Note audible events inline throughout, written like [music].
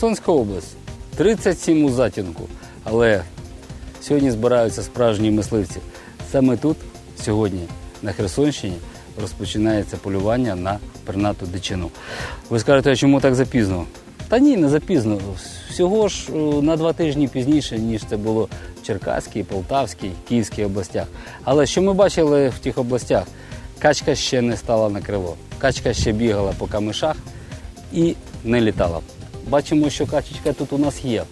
Херсонська область, 37 у затінку, але сьогодні збираються справжні мисливці. Саме тут, сьогодні, на Херсонщині, розпочинається полювання на пернату дичину. Ви скажете, а чому так запізно? Та ні, не запізно. Всього ж е, на два тижні пізніше, ніж це було в Черкаській, Полтавській, Київській областях. Але що ми бачили в тих областях? Качка ще не стала на крило. Качка ще бігала по камишах і не літала. Бачимо, що качечка тут у нас є.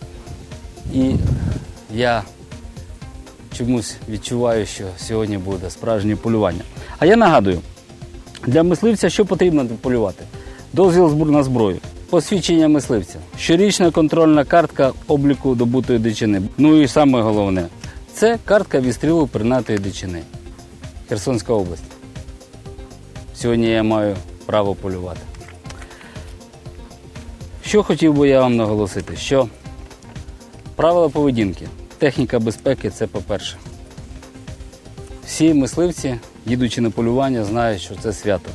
І я чомусь відчуваю, що сьогодні буде справжнє полювання. А я нагадую, для мисливця що потрібно полювати? Дозвіл на зброю, посвідчення мисливця, щорічна контрольна картка обліку добутої дичини. Ну і саме головне це картка відстрілу пернатої дичини. Херсонська область. Сьогодні я маю право полювати. Що хотів би я вам наголосити? Що правила поведінки, техніка безпеки це по-перше. Всі мисливці, їдучи на полювання, знають, що це свято.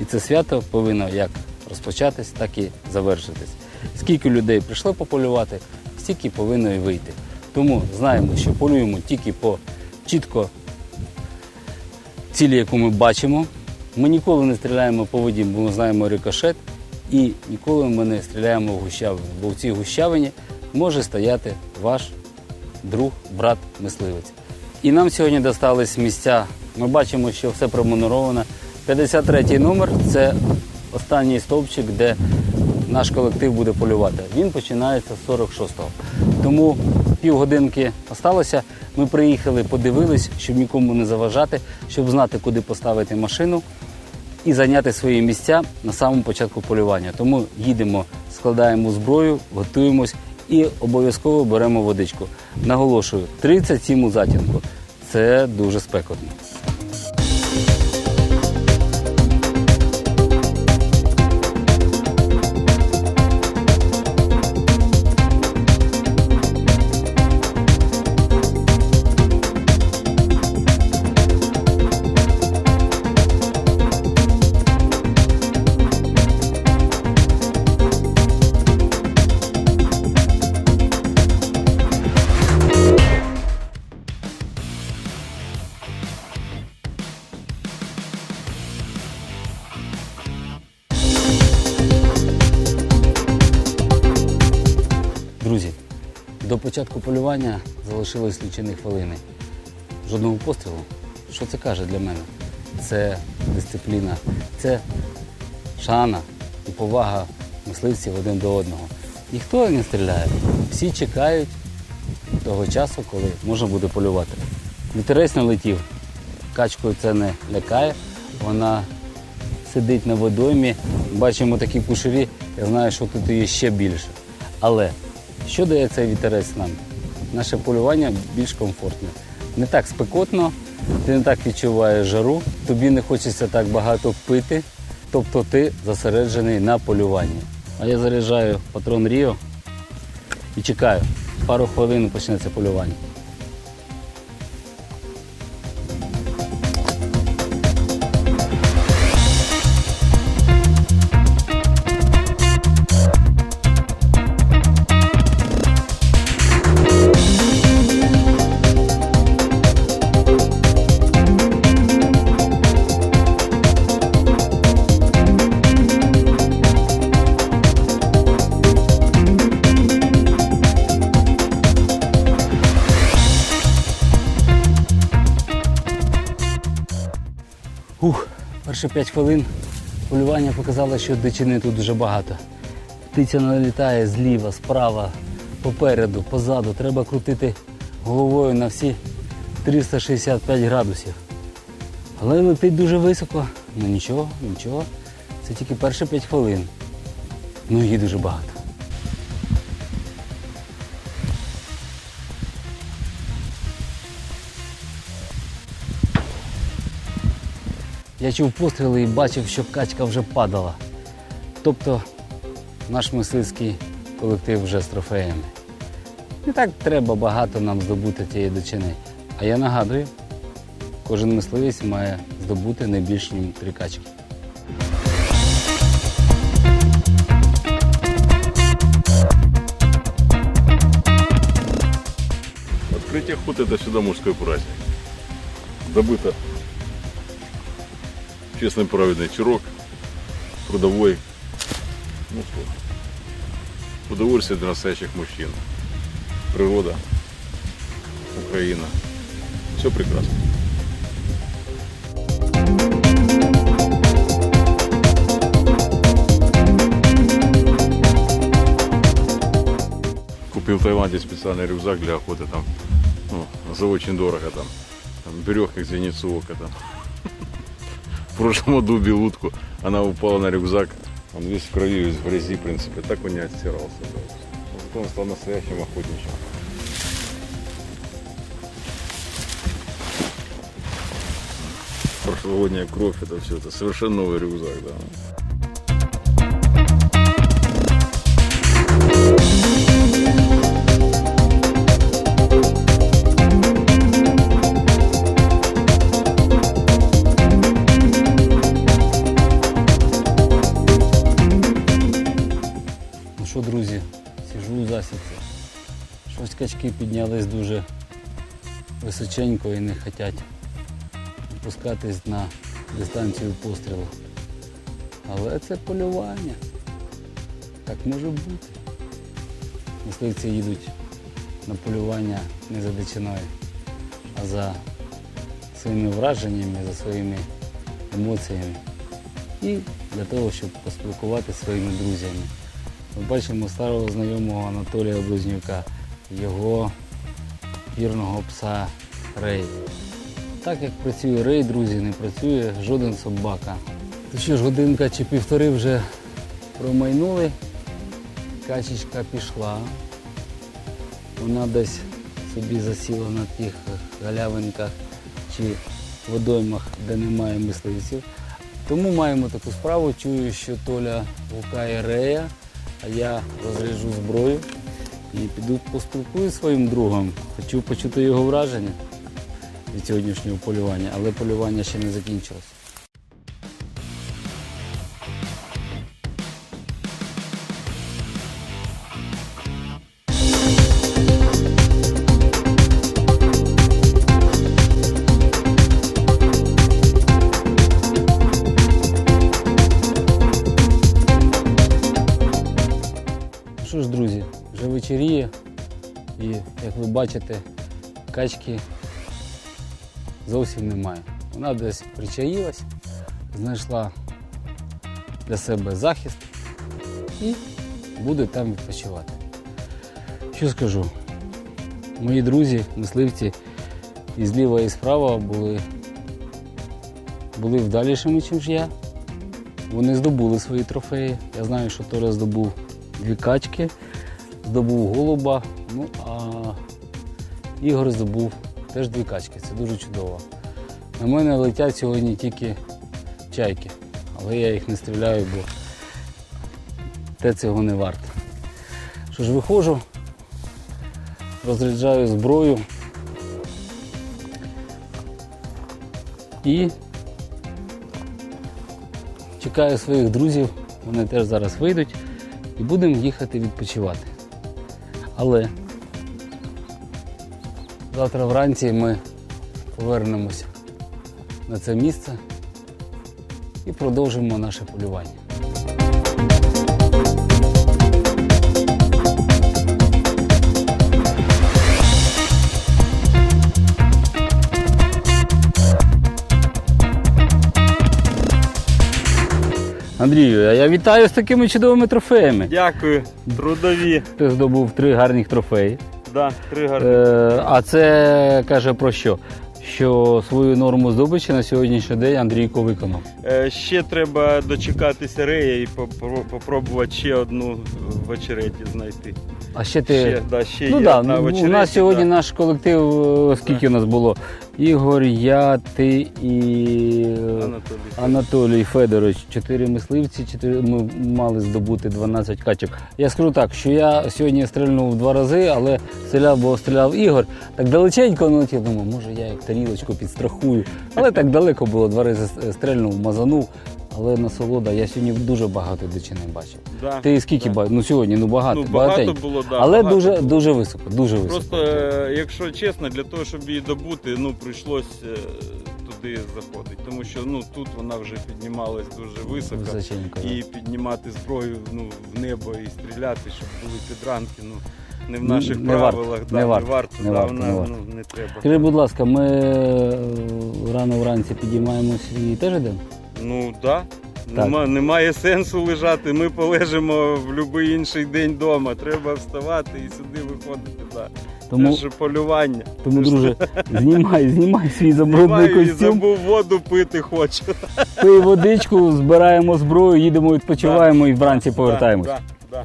І це свято повинно як розпочатись, так і завершитись. Скільки людей прийшло пополювати, стільки повинно і вийти. Тому знаємо, що полюємо тільки по чітко цілі, яку ми бачимо. Ми ніколи не стріляємо по воді, бо ми знаємо рикошет, і ніколи ми не стріляємо в гущавину, бо в цій гущавині може стояти ваш друг, брат, мисливець. І нам сьогодні достались місця. Ми бачимо, що все промоноровано. 53-й номер це останній стовпчик, де наш колектив буде полювати. Він починається з 46-го. Тому півгодинки осталося. Ми приїхали, подивились, щоб нікому не заважати, щоб знати, куди поставити машину і зайняти свої місця на самому початку полювання. Тому їдемо, складаємо зброю, готуємось і обов'язково беремо водичку. Наголошую, 37 у затінку. Це дуже спекотно. До початку полювання залишилось лічені хвилини. Жодного пострілу. Що це каже для мене? Це дисципліна, це шана і повага мисливців один до одного. Ніхто не стріляє. Всі чекають того часу, коли можна буде полювати. Вітерець налетів. Качкою це не лякає. Вона сидить на водоймі. Бачимо такі кушеві. Я знаю, що тут є ще більше. Але що дає цей вітерець нам? Наше полювання більш комфортне. Не так спекотно, ти не так відчуваєш жару, тобі не хочеться так багато пити, тобто ти зосереджений на полюванні. А я заряджаю патрон Ріо і чекаю. Пару хвилин почнеться полювання. Перші 5 хвилин полювання показало, що дичини тут дуже багато. Птиця налітає зліва, справа, попереду, позаду. Треба крутити головою на всі 365 градусів. Але летить дуже високо. Ну нічого, нічого. Це тільки перші 5 хвилин. Ну її дуже багато. Я чув постріли і бачив, що качка вже падала. Тобто наш мисливський колектив вже з трофеями. І так треба багато нам здобути тієї дичини. А я нагадую, кожен мисливець має здобути не більше ніж три качки. Открытие худ – это сюди мужской поразі. Добыто честный праведный чирок, трудовой, ну что, удовольствие для настоящих мужчин. Природа, Украина. Все прекрасно. Купил в Таиланде специальный рюкзак для охоты там. Ну, за очень дорого там. там берег как зеницу ока там. В прошлом году убил утку, она упала на рюкзак. Он весь в крови, весь в грязи, в принципе. Так он не отстирался. Да. Но Зато он стал настоящим охотничьим. Прошлогодняя кровь, это все, это совершенно новый рюкзак, да. Качки піднялись дуже височенько і не хочуть опускатись на дистанцію пострілу. Але це полювання. Так може бути. Мисливці їдуть на полювання не за дичиною, а за своїми враженнями, за своїми емоціями. І для того, щоб поспілкуватися своїми друзями. Ми бачимо старого знайомого Анатолія Близнюка, його вірного пса Рей. Так як працює Рей, друзі, не працює жоден собака. То що ж, годинка чи півтори вже промайнули, качечка пішла. Вона десь собі засіла на тих галявинках чи водоймах, де немає мисливців. Тому маємо таку справу. Чую, що Толя гукає Рея, а я розряджу зброю і піду поспілкую зі своїм другом. Хочу почути його враження від сьогоднішнього полювання, але полювання ще не закінчилось. Вже вечеріє і, як ви бачите, качки зовсім немає. Вона десь причаїлась, знайшла для себе захист і буде там відпочивати. Що скажу? Мої друзі, мисливці і зліва, і справа були, були вдалішими, ніж я. Вони здобули свої трофеї. Я знаю, що Толя здобув дві качки, здобув голуба, ну а Ігор здобув теж дві качки. Це дуже чудово. На мене летять сьогодні тільки чайки, але я їх не стріляю, бо те цього не варто. Що ж, виходжу, розряджаю зброю і чекаю своїх друзів, вони теж зараз вийдуть і будемо їхати відпочивати. Але завтра вранці ми повернемось на це місце і продовжимо наше полювання. Андрію, а я вітаю з такими чудовими трофеями. Дякую, трудові. Ти здобув три гарних трофеї. Да, три гарні. Е, а це каже про що? Що свою норму здобичі на сьогоднішній день Андрійко виконав. Е, ще треба дочекатися рея і попробувати ще одну в очереті знайти. А ще ти. Ще, да, ще ну є да, одна у нас сьогодні да. наш колектив, е, скільки у нас було? Ігор, я, ти і е, Анатолій. Анатолій Федорович. Чотири мисливці, чотири ми мали здобути 12 качок. Я скажу так, що я сьогодні стрільнув два рази, але стріляв, бо стріляв Ігор. Так далеченько ну, я думаю, може я як тарілочку підстрахую. Але так далеко було, два рази стрільнув, мазанув. Але насолода. Я сьогодні дуже багато дичини бачив. Да, Ти скільки да. ба... Ну сьогодні ну багато, Ну, багато багатенько. було, да, але багато дуже, було. дуже високо, дуже високо. Просто, е, якщо чесно, для того, щоб її добути, ну прийшлось е, туди заходити. Тому що ну тут вона вже піднімалась дуже високо. Височенько. да. І піднімати зброю ну, в небо і стріляти, щоб були підранки. Ну не в наших не варто, правилах, не да, варто, не варто, не да, варто, вона не варто. ну, не треба. Скажи, будь ласка, ми е, рано вранці підіймаємось і теж йдемо? Ну да. Так. Нема, немає сенсу лежати. Ми полежимо в будь-який інший день вдома. Треба вставати і сюди виходити. Да. Тому, Це ж полювання. тому друже, знімай, знімай свій забрудний костюм. і забув воду пити хочу. пий водичку, збираємо зброю, їдемо, відпочиваємо і вранці повертаємось. Да, да, да.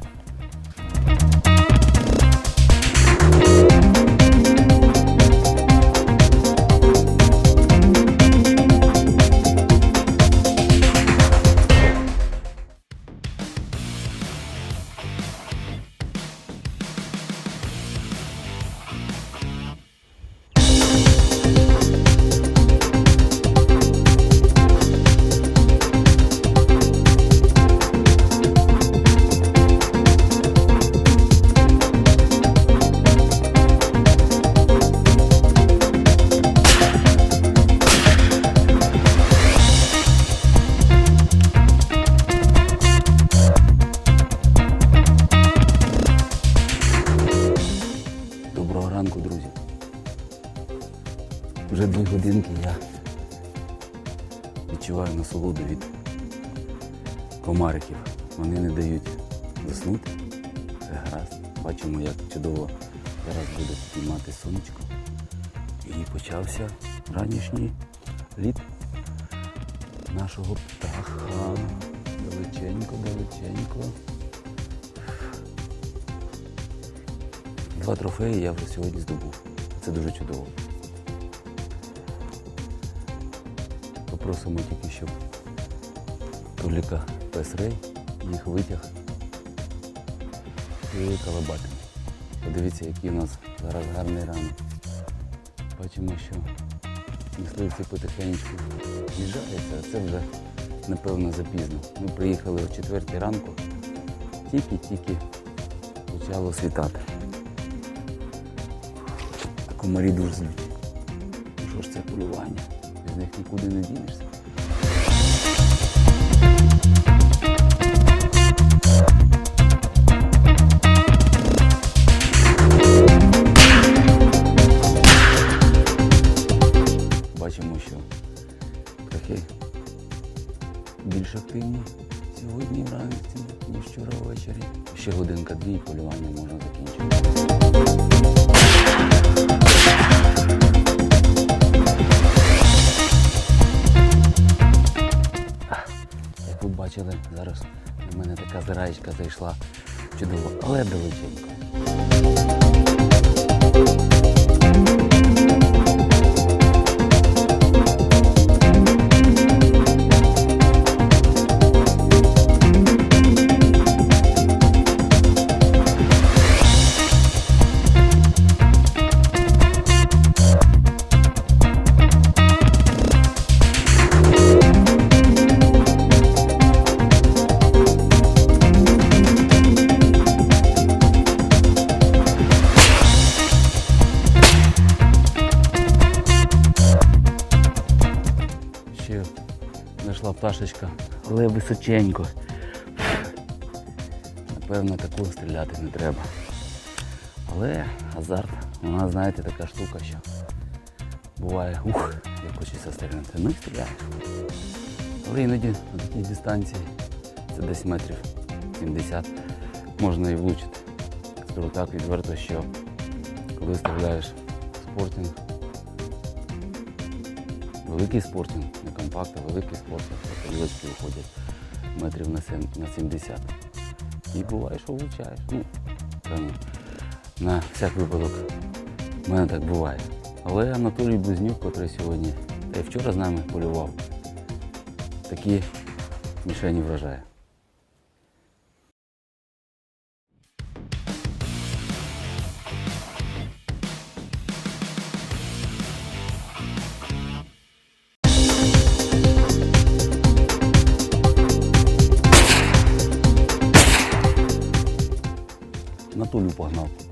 Комариків. Вони не дають заснути. Все гаразд. Бачимо, як чудово зараз буде підіймати сонечко. І почався ранішній літ нашого птаха. Далеченько, далеченько. Два трофеї я вже сьогодні здобув. Це дуже чудово. Попросимо тільки, щоб Толіка пес Рей їх витяг і калабатиме. Подивіться, який у нас зараз гарний ранок. Бачимо, що мисливці потихеньку з'їжджаються, а це вже, напевно, запізно. Ми приїхали о 4 ранку, тільки-тільки почало світати. А комарі дуже злють. Ну що ж це полювання? Без них нікуди не дінешся. Бачимо, що птахи більш активні сьогодні вранці, ніж вчора ввечері. Ще годинка-дві полювання можна закінчити. Зайшла чудово, але далеченько. Знайшла пташечка, але височенько. Напевно, таку стріляти не треба. Але азарт, вона, знаєте, така штука, що буває, ух, як хочеться стріляти. Ну і стріляєш. Але іноді на такій дистанції, це десь метрів 70, можна і влучити. Скажу так відверто, що коли стріляєш в спортинг, Великий спортинг, не великий спортинг, то тарілочки виходять метрів на 70. І буває, що влучаєш. Ну, там, на всяк випадок. У мене так буває. Але Анатолій Близнюк, який сьогодні, та й вчора з нами полював, такі мішені вражає. На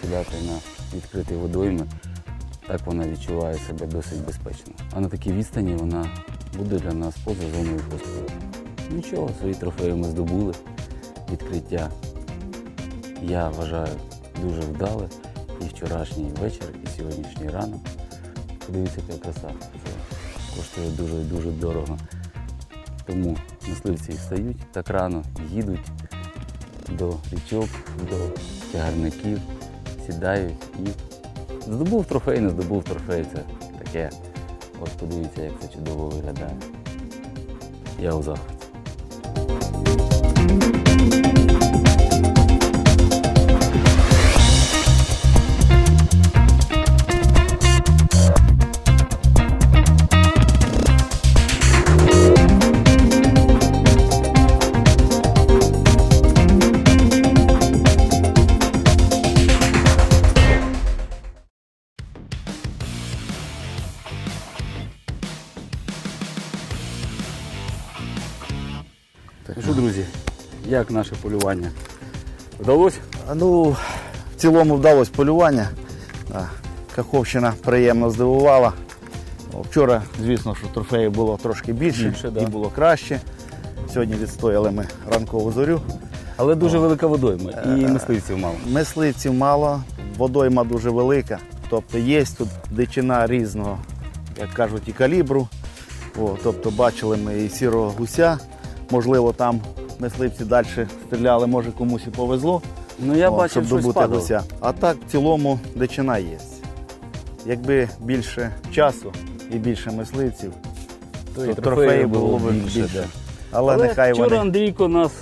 сідати на відкритій водоймі. Так вона відчуває себе досить безпечно. А на такій відстані вона буде для нас поза зоною пострілу. Нічого, свої трофеї ми здобули. Відкриття я вважаю дуже вдале. І вчорашній вечір, і сьогоднішній ранок. Подивіться, яка краса. Це коштує дуже і дуже дорого. Тому мисливці стають так рано, їдуть до річок, до тягарників, сідають і здобув трофей, не здобув трофей. Це таке. От подивіться, як це чудово виглядає. Я у захваті. Як наше полювання? Вдалося? Ну, в цілому вдалося полювання. Каховщина приємно здивувала. Вчора, звісно, що трофеїв було трошки більше, Більше, да. і було краще. Сьогодні відстояли ми ранкову зорю. Але дуже велика водойма і мисливців мало. Мисливців мало, водойма дуже велика. Тобто є тут дичина різного, як кажуть, і калібру. О, тобто бачили ми і сірого гуся. Можливо, там мисливці далі стріляли, може комусь і повезло. Ну я О, бачив, щоб щось добути падало. гуся. А так в цілому дичина є. Якби більше часу і більше мисливців, То то і трофеїв було б більше. да. Але, Але нехай вчора вони Андрійко нас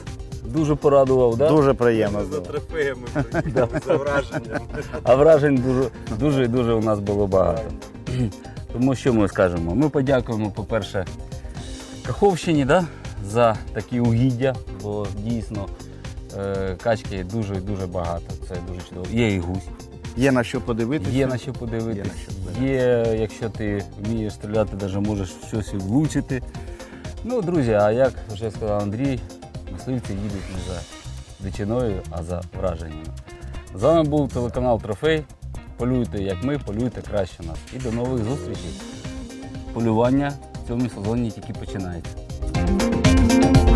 дуже порадував, да? дуже приємно. За трофеями [laughs] за враженням. а вражень дуже, дуже і дуже у нас було багато. Тому що ми скажемо? Ми подякуємо, по-перше, Каховщині да? За такі угіддя, бо дійсно е, качки дуже і дуже багато. Це дуже чудово. Є і гусь. Є на що подивитися. Є на що подивитись. Є. Є, якщо ти вмієш стріляти, навіть можеш щось влучити. Ну, друзі, а як вже сказав Андрій, мисливці їдуть не за дичиною, а за враженнями. З вами був телеканал Трофей. Полюйте, як ми, полюйте краще нас. І до нових зустрічей. Полювання в цьому сезоні тільки починається. thank you